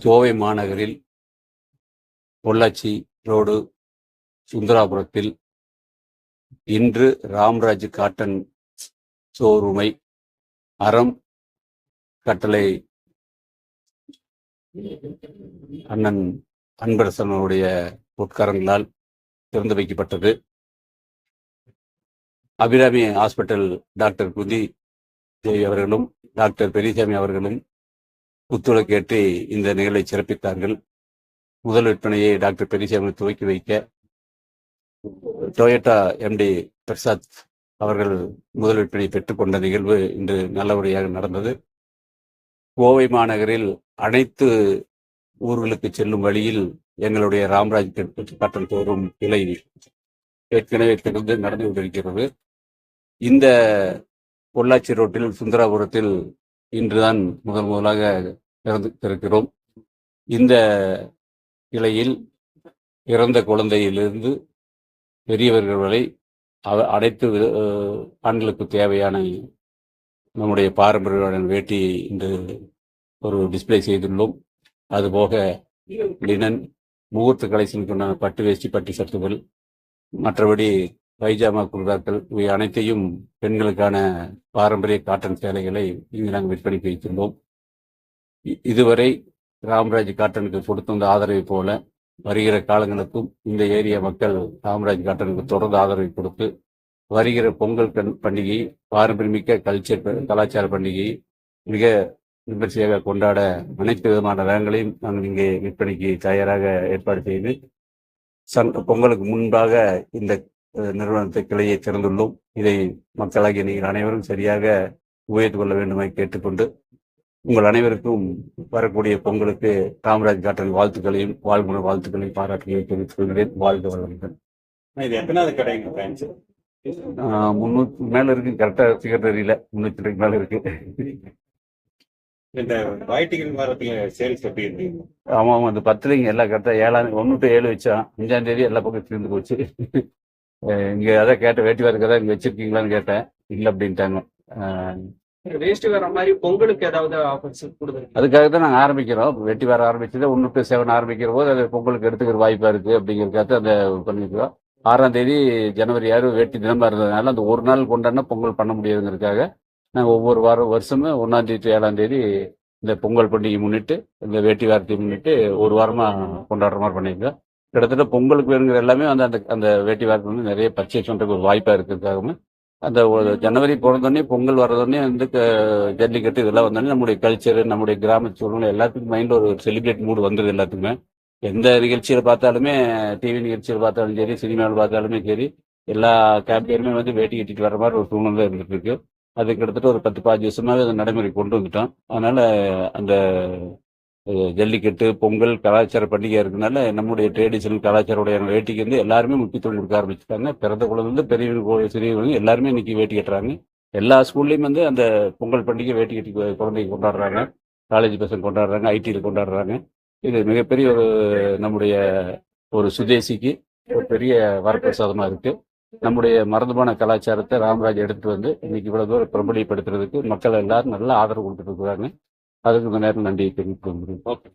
கோவை மாநகரில் பொள்ளாச்சி ரோடு சுந்தராபுரத்தில் இன்று ராம்ராஜ் காட்டன் ஷோரூமை அறம் கட்டளை அண்ணன் அன்பரசனுடைய உட்காரங்களால் திறந்து வைக்கப்பட்டது. அபிராமி ஹாஸ்பிட்டல் டாக்டர் குதி தேவி அவர்களும் டாக்டர் பெரியசாமி அவர்களும் ஒத்துழைக்கேற்று இந்த நிகழ்வை சிறப்பித்தார்கள். முதல் விற்பனையை டாக்டர் பெரியசாமி துவக்கி வைக்க டொயோட்டா எம்டி பிரசாத் அவர்கள் முதல் விற்பனை பெற்றுக்கொண்ட நிகழ்வு இன்று நல்லபடியாக நடந்தது. கோவை மாநகரில் அனைத்து ஊர்களுக்கு செல்லும் வழியில் எங்களுடைய ராம்ராஜ் காட்டன் தோறும் கிளை ஏற்கனவே தொடர்ந்து நடந்து கொண்டிருக்கிறது. இந்த பொள்ளாச்சி ரோட்டில் சுந்தராபுரத்தில் இன்றுதான் முதல் முதலாக திறந்து திறக்கிறோம் இந்த இலையில் இறந்த குழந்தையிலிருந்து பெரியவர்கள் வரை அவ- அனைத்து ஆண்களுக்கு தேவையான நம்முடைய பாரம்பரிய வேட்டியை இன்று ஒரு டிஸ்ப்ளே செய்துள்ளோம். அதுபோக லினன் முகூர்த்த கலைசனுக்கு பட்டு வேஷ்டி பட்டு சட்டுகள் மற்றபடி பைஜாமா குர்தாக்கள் இவை அனைத்தையும் பெண்களுக்கான பாரம்பரிய காட்டன் சேலைகளை இங்கு நாங்கள் விற்பனைக்கு வைத்துள்ளோம் இ- இதுவரை ராம்ராஜ் காட்டனுக்கு கொடுத்த அந்த ஆதரவை போல வருகிற காலங்களுக்கும் இந்த ஏரியா மக்கள் ராம்ராஜ் காட்டனுக்கு தொடர்ந்து ஆதரவை கொடுத்து வருகிற பொங்கல் கண் பண்டிகை பாரம்பரியமிக்க கல்ச்சர் கலாச்சார பண்டிகை மிக விமர்சையாக கொண்டாட அனைத்து விதமான ரகங்களையும் நாங்கள் இங்கே விற்பனைக்கு தயாராக ஏற்பாடு செய்து சங் பொங்கலுக்கு முன்பாக இந்த நிறுவனத்தை கிளையை திறந்துள்ளோம். இதை மக்களாகிய நீங்கள் அனைவரும் சரியாக உபயோகித்துக் கொள்ள வேண்டுமாய் கேட்டுக்கொண்டு உங்கள் அனைவருக்கும் வரக்கூடிய பொங்கலுக்கு காமராஜ் காட்டன் வாழ்த்துக்களையும் வாழ்குண வாழ்த்துக்களையும் பாராட்டுகளையும் தெரிவித்துக் கொள்கிறேன். வாழ்க வளமுடன். இது எத்தனாவது கடைங்க பிரான்ச் ஆஹ் முன்னூத்தி மேல இருக்கு கரெக்டா ஃபிகர் தெரியல. முன்னூத்தி ரெண்டு மேல இருக்கு. இந்த வைட்டிகள் வாரத்துல சேல்ஸ் எப்படி இருந்தீங்க ஆமா ஆமா அந்த பத்துலைங்க எல்லாம் கரெக்டா ஏழாம் ஒன்று டு ஏழு வச்சான் அஞ்சாம் தேதி எல்லா பக்கம் தீர்ந்து போச்சு. இங்க அதான் கேட்டேன் வேட்டி வரக்கதான் இங்க வச்சிருக்கீங்களான்னு கேட்டேன். இல்லை அப்படின்ட்டாங்க. ஆஹ் வேஸ்ட் வர மாதிரி பொங்கலுக்கு ஏதாவது ஆஃபர்ஸ் அதுக்காக தான் நாங்கள் ஆரம்பிக்கிறோம். வெட்டி வர ஆரம்பிச்சது ஒன்று டு செவன் ஆரம்பிக்கிற போது அது பொங்கலுக்கு எடுத்துக்கிற வாய்ப்பா இருக்கு அப்படிங்கிறதுக்காக அந்த பண்ணிக்கிறோம். ஆறாம் தேதி ஜனவரி ஆறு வேட்டி தினமா இருந்ததுனால அந்த ஒரு நாள் கொண்டாடினா பொங்கல் பண்ண முடியாதுங்கிறதுக்காக நாங்கள் ஒவ்வொரு வாரம் வருஷமும் ஒன்றாம் தேதி ஏழாம் தேதி இந்த பொங்கல் பண்டிகை முன்னிட்டு இந்த வேட்டி வாரத்தை முன்னிட்டு ஒரு வாரமா கொண்டாடுற மாதிரி பண்ணியிருக்கோம் கிட்டத்தட்ட பொங்கலுக்கு வேணுங்கிற எல்லாமே வந்து அந்த அந்த வேட்டி வாரத்தை வந்து நிறைய பர்ச்சேஸ் பண்ணுறதுக்கு ஒரு வாய்ப்பா இருக்கிறதுக்காகவும் அந்த ஒரு ஜனவரி பிறந்தோடனே பொங்கல் வர்றதோடனே வந்து ஜல்லிக்கட்டு இதெல்லாம் வந்தோடனே நம்முடைய கல்ச்சர் நம்முடைய கிராம சூழ்நிலை எல்லாத்துக்கும் மைண்ட்ல ஒரு செலிப்ரேட் மூடு வந்துருது எல்லாத்துக்குமே. எந்த நிகழ்ச்சியில பார்த்தாலுமே டிவி நிகழ்ச்சியில் பார்த்தாலும் சரி சினிமாவில் பார்த்தாலுமே சரி எல்லா கேம்பெயினுமே வந்து வேட்டி கட்டிட்டு வர மாதிரி ஒரு சூழ்நிலை இருந்துட்டு இருக்கு. அது கிட்டத்தட்ட ஒரு பத்து பாஞ்சு வருஷமாவே அந்த நடைமுறை கொண்டு வந்துட்டோம். அதனால அந்த ஜல்லிக்கட்டு பொங்கல் கலாச்சார பண்டிகை இருக்கிறதுனால நம்முடைய ட்ரெடிஷனல் கலாச்சாரோடைய வேட்டிக்கு வந்து எல்லாருமே முக்கியத்துவம் கொடுக்க ஆரம்பிச்சுட்டாங்க. பிறந்த குழந்தை பெரியவங்க சிறியவங்க எல்லாருமே இன்னைக்கு வேட்டி கட்டுறாங்க. எல்லா ஸ்கூல்லையும் வந்து அந்த பொங்கல் பண்டிகை வேட்டி கட்டி குழந்தைக்கு குழந்தைங்க கொண்டாடுறாங்க. காலேஜ் பசங்க கொண்டாடுறாங்க ஐடியில் கொண்டாடுறாங்க. இது மிகப்பெரிய ஒரு நம்முடைய ஒரு சுதேசிக்கு ஒரு பெரிய வரப்பிரசாதமாக இருக்கு. நம்முடைய மரபுமான கலாச்சாரத்தை ராமராஜ் எடுத்துட்டு வந்து இன்னைக்கு இவ்வளவு தூரம் பிரபலியப்படுத்துறதுக்கு மக்கள் எல்லாரும் நல்ல ஆதரவு கொடுத்துட்டு இருக்கிறாங்க. அதுக்கு நேரம் நன்றியை தெரிவித்துக் கொள்கிறேன். ஓகே